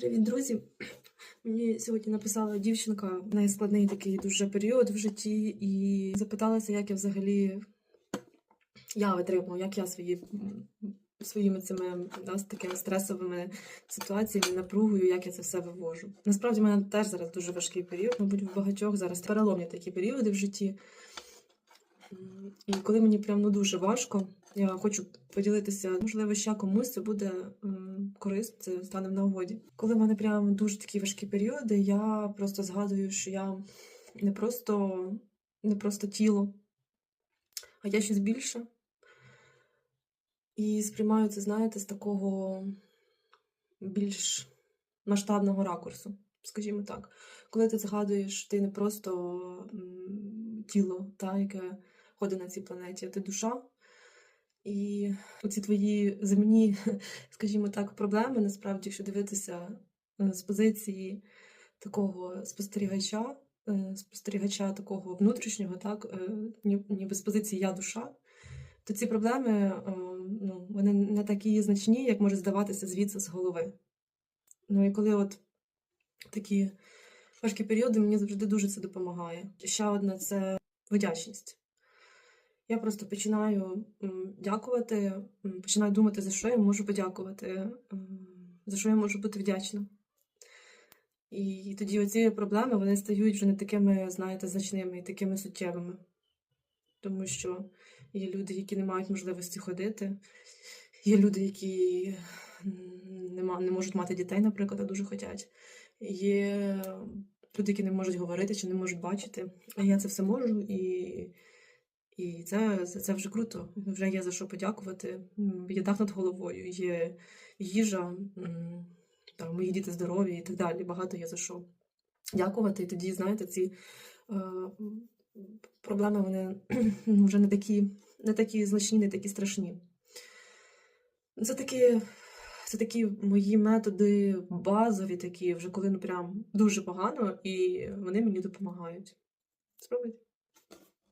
Привіт, друзі! Мені сьогодні написала дівчинка, в неї складний такий дуже період в житті, і запиталася, як я взагалі я витримую, як я свої, своїми цими да, такими стресовими ситуаціями, напругою, як я це все вивожу. Насправді, в мене теж зараз дуже важкий період, мабуть, в багатьох зараз переломні такі періоди в житті. І коли мені прям ну, дуже важко, я хочу поділитися, можливо, ще комусь це буде корисно, це стане в нагоді. Коли в мене прям дуже такі важкі періоди, я просто згадую, що я не просто, не просто тіло, а я щось більше. І сприймаю це, знаєте, з такого більш масштабного ракурсу, скажімо так. Коли ти згадуєш, ти не просто тіло, та, яке ходить на цій планеті, а ти душа. І оці твої земні, скажімо так, проблеми, насправді, якщо дивитися е, з позиції такого спостерігача, е, спостерігача такого внутрішнього, так, е, ніби з позиції я душа, то ці проблеми ну, вони не такі значні, як може здаватися звідси з голови. Ну і коли от такі важкі періоди, мені завжди дуже це допомагає. Ще одне це вдячність. Я просто починаю дякувати, починаю думати, за що я можу подякувати, за що я можу бути вдячна. І тоді оці проблеми вони стають вже не такими, знаєте, значними і такими суттєвими. Тому що є люди, які не мають можливості ходити, є люди, які не, можуть мати дітей, наприклад, а дуже хочуть. Є люди, які не можуть говорити чи не можуть бачити. А я це все можу, і, і це, це, вже круто. Вже є за що подякувати. Є дах над головою, є їжа, там, мої діти здорові і так далі. Багато є за що дякувати. І тоді, знаєте, ці е, проблеми вони ну, вже не такі, не такі значні, не такі страшні. Це такі, це такі мої методи базові, такі, вже коли ну прям дуже погано, і вони мені допомагають. Спробуйте.